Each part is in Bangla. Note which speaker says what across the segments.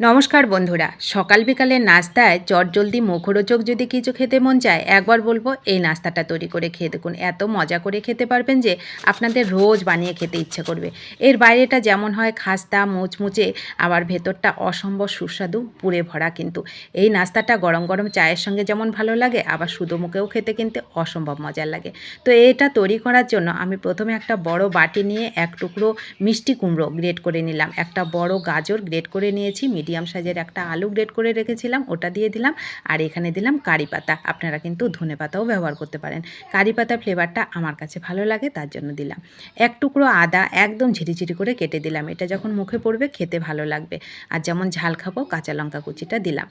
Speaker 1: নমস্কার বন্ধুরা, সকাল বিকালের নাস্তায় চটজলদি মুখরোচক যদি কিছু খেতে মন চায়, একবার বলব এই নাস্তাটা তৈরি করে খেয়ে দেখুন। এত মজা করে খেতে পারবেন যে আপনাদের রোজ বানিয়ে খেতে ইচ্ছে করবে। এর বাইরেটা যেমন হয় খাস্তা, মুচমুচে, আবার ভেতরটা অসম্ভব সুস্বাদু, পুড়ে ভরা কিন্তু। এই নাস্তাটা গরম গরম চায়ের সঙ্গে যেমন ভালো লাগে, আবার শুধু মুখেও খেতে কিন্তু অসম্ভব মজার লাগে। তো এটা তৈরি করার জন্য আমি প্রথমে একটা বড় বাটি নিয়ে এক টুকরো মিষ্টি কুমড়ো গ্রেট করে নিলাম। একটা বড় গাজর গ্রেট করে নিয়েছি মিডিয়াম সাইজের একটা আলু গ্রেড করে রেখেছিলাম, ওটা দিয়ে দিলাম, আর এখানে দিলাম কারি পাতা। আপনারা কিন্তু ধনে পাতাও ব্যবহার করতে পারেন। কারি পাতা ফ্লেভারটা আমার কাছে ভালো লাগে, তার জন্য দিলাম। এক টুকরো আদা একদম ঝিরিঝিরি করে কেটে দিলাম। এটা যখন মুখে পড়বে, খেতে ভালো লাগবে। আর যেমন ঝাল খাব, কাঁচা লঙ্কা কুচিটা দিলাম।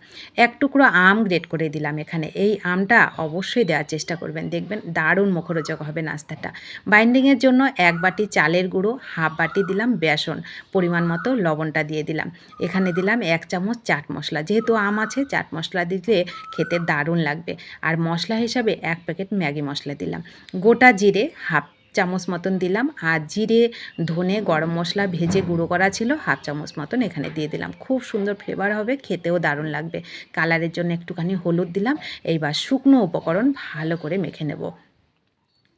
Speaker 1: এক টুকরো আম গ্রেট করে দিলাম এখানে। এই আমটা অবশ্যই দেওয়ার চেষ্টা করবেন। দেখবেন দারুণ মুখরোচক হবে নাস্তাটা। বাইন্ডিংয়ের জন্য এক বাটি চালের গুঁড়ো, হাফ বাটি দিলাম বেসন। পরিমাণ মতো লবণটা দিয়ে দিলাম। এখানে দিলাম এক চামচ চাট মশলা। যেহেতু আম আছে, চাট মশলা দিলে খেতে দারুণ লাগবে। আর মশলা হিসাবে এক প্যাকেট ম্যাগি মশলা দিলাম। গোটা জিরে হাফ চামচ মতন দিলাম। আর জিরে, ধনে, গরম মশলা ভেজে গুঁড়ো করা ছিল, হাফ চামচ মতন এখানে দিয়ে দিলাম। খুব সুন্দর ফ্লেভার হবে, খেতেও দারুণ লাগবে। কালারের জন্য একটুখানি হলুদ দিলাম। এইবার শুকনো উপকরণ ভালো করে মেখে নেব।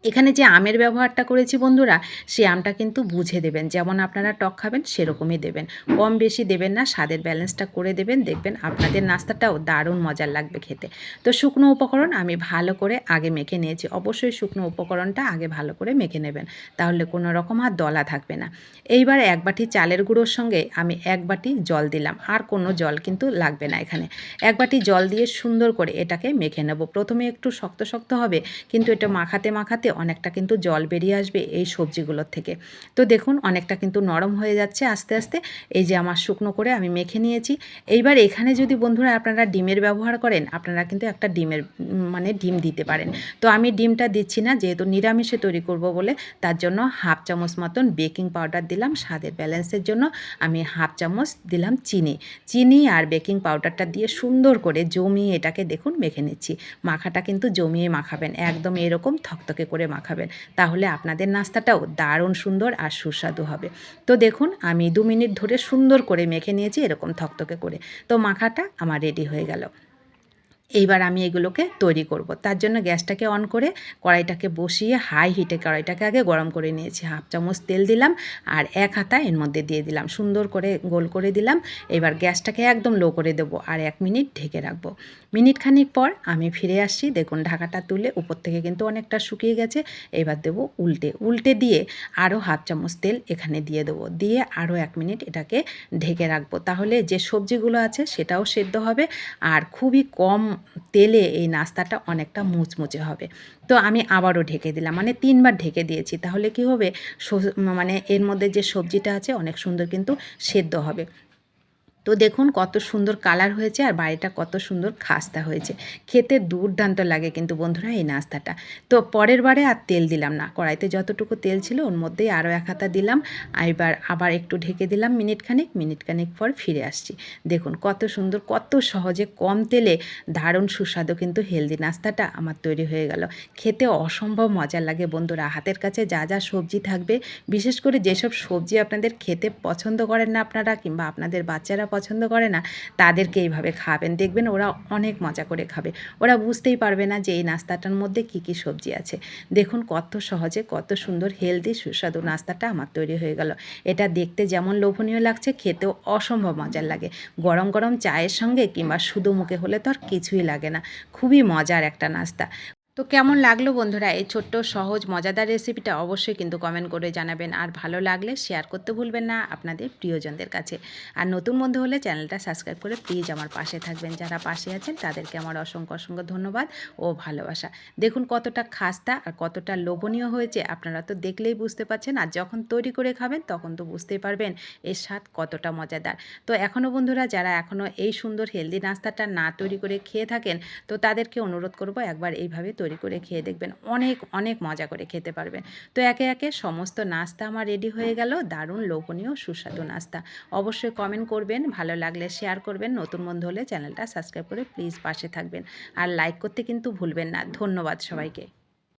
Speaker 1: এখানে যে আমের ব্যবহারটা করেছি বন্ধুরা, সে আমটা কিন্তু বুঝে দেবেন। যেমন আপনারা টক খাবেন, সেরকমই দেবেন। কম বেশি দেবেন না, স্বাদের ব্যালেন্সটা করে দেবেন। দেখবেন আপনাদের নাস্তাটাও দারুণ মজার লাগবে খেতে। তো শুকনো উপকরণ আমি ভালো করে আগে মেখে নিয়েছি। অবশ্যই শুকনো উপকরণটা আগে ভালো করে মেখে নেবেন। তাহলে কোনো রকম আর দলা থাকবে না। এইবার এক বাটি চালের গুঁড়োর সঙ্গে আমি এক বাটি জল দিলাম। আর কোনো জল কিন্তু লাগবে না এখানে। এক বাটি জল দিয়ে সুন্দর করে এটাকে মেখে নেব। প্রথমে একটু শক্ত শক্ত হবে, কিন্তু এটা মাখাতে মাখাতে অনেকটা কিন্তু জল বেরিয়ে আসবে এই সবজিগুলোর থেকে। তো দেখুন, অনেকটা কিন্তু নরম হয়ে যাচ্ছে আস্তে আস্তে। এই যে আমার শুকনো করে আমি মেখে নিয়েছি। এইবার এখানে যদি বন্ধুরা আপনারা ডিমের ব্যবহার করেন, আপনারা কিন্তু একটা ডিমের মানে ডিম দিতে পারেন। তো আমি ডিমটা দিচ্ছি না, যেহেতু নিরামিষে তৈরি করব বলে, তার জন্য হাফ চামচ মতন বেকিং পাউডার দিলাম স্বাদের ব্যালেন্সের জন্য। আমি হাফ চামচ দিলাম চিনি। চিনি আর বেকিং পাউডারটা দিয়ে সুন্দর করে জমিয়ে এটাকে দেখুন মেখে নিচ্ছি। মাখাটা কিন্তু জমিয়ে মাখাবেন, একদম এরকম থকথকে করে মাখাবেন। তাহলে আপনাদের নাস্তাটাও দারুণ সুন্দর আর সুস্বাদু হবে। তো দেখুন, আমি দু মিনিট ধরে সুন্দর করে মেখে নিয়েছি, এরকম থকথকে করে। তো মাখাটা আমার রেডি হয়ে গেল। এইবার আমি এগুলোকে তৈরি করব। তার জন্য গ্যাসটাকে অন করে কড়াইটাকে বসিয়ে হাই হিটে কড়াইটাকে আগে গরম করে নিয়েছি। হাফ চামচ তেল দিলাম আর এক হাতা এর মধ্যে দিয়ে দিলাম। সুন্দর করে গোল করে দিলাম। এবার গ্যাসটাকে একদম লো করে দেবো আর এক মিনিট ঢেকে রাখব। মিনিট খানিক পর আমি ফিরে আসছি। দেখুন ঢাকাটা তুলে উপর থেকে কিন্তু অনেকটা শুকিয়ে গেছে। এবার দেবো উল্টে। উল্টে দিয়ে আরও হাফ চামচ তেল এখানে দিয়ে দেবো। দিয়ে আরও এক মিনিট এটাকে ঢেকে রাখব। তাহলে যে সবজিগুলো আছে সেটাও সেদ্ধ হবে। আর খুবই কম তেলে এই নাস্তাটা অনেকটা মুচমুচে হবে। তো আমি আবারও ঢেকে দিলাম। মানে তিনবার ঢেকে দিয়েছি। তাহলে কি হবে? মানে এর মধ্যে যে সবজিটা আছে, অনেক সুন্দর কিন্তু সেদ্ধ হবে। তো দেখুন কত সুন্দর কালার হয়েছে আর বাড়িটা কত সুন্দর খাস্তা হয়েছে। খেতে দুর্দান্ত লাগে কিন্তু বন্ধুরা এই নাস্তাটা। তো পরের বারে আর তেল দিলাম না। কড়াইতে যতটুকু তেল ছিল ওর মধ্যেই আরও এক হাতা দিলাম। এবার আবার একটু ঢেকে দিলাম মিনিট খানিক মিনিট খানিক পর ফিরে আসছি। দেখুন কত সুন্দর, কত সহজে কম তেলে দারুণ সুস্বাদু কিন্তু হেলদি নাস্তাটা আমার তৈরি হয়ে গেল। খেতে অসম্ভব মজা লাগে বন্ধুরা। হাতের কাছে যা যা সবজি থাকবে, বিশেষ করে যেসব সবজি আপনাদের খেতে পছন্দ করেন না আপনারা কিংবা আপনাদের বাচ্চারা পছন্দ করে না, তাদেরকে এইভাবে খাওয়াবেন দেখবেন ওরা অনেক মজা করে খাবে। ওরা বুঝতেই পারবে না যে এই নাস্তাটার মধ্যে কী কী সবজি আছে। দেখুন কত সহজে, কত সুন্দর হেলদি সুস্বাদু নাস্তাটা আমার তৈরি হয়ে গেল। এটা দেখতে যেমন লোভনীয় লাগছে, খেতেও অসম্ভব মজার লাগে। গরম গরম চায়ের সঙ্গে কিংবা শুধু মুখে হলে তো আর কিছুই লাগে না। খুবই মজার একটা নাস্তা। তো কেমন লাগল বন্ধুরা? এই ছোট্ট, সহজ, মজাদার রেসিপিটা অবশ্যই কিন্তু কমেন্ট করে জানাবেন। আর ভালো লাগলে শেয়ার করতে ভুলবেন না আপনাদের প্রিয়জনদের কাছে। আর নতুন বন্ধু হলে চ্যানেলটা সাবস্ক্রাইব করে প্লিজ আমার পাশে থাকবেন। যারা পাশে আছেন তাদেরকে আমার অসংখ্য অসংখ্য ধন্যবাদ ও ভালোবাসা। দেখুন কতটা খাস্তা আর কতটা লোভনীয় হয়েছে আপনারা তো দেখলেই বুঝতে পারছেন। আর যখন তৈরি করে খাবেন তখন তো বুঝতেই পারবেন এর স্বাদ কতটা মজাদার। তো এখনও বন্ধুরা যারা এখনও এই সুন্দর হেলদি নাস্তাটা না তৈরি করে খেয়ে থাকেন তো তাদেরকে অনুরোধ করব একবার এইভাবে তৈরি করে খেয়ে দেখবেন অনেক অনেক মজা করে খেতে পারবেন। তো একে একে সমস্ত নাস্তা আমার রেডি হয়ে গেল। দারুণ লোভনীয় সুস্বাদু নাস্তা। অবশ্যই কমেন্ট করবেন, ভালো লাগলে শেয়ার করবেন। নতুন বন্ধু হলে চ্যানেলটা সাবস্ক্রাইব করে প্লিজ পাশে থাকবেন। আর লাইক করতে কিন্তু ভুলবেন না। ধন্যবাদ সবাইকে।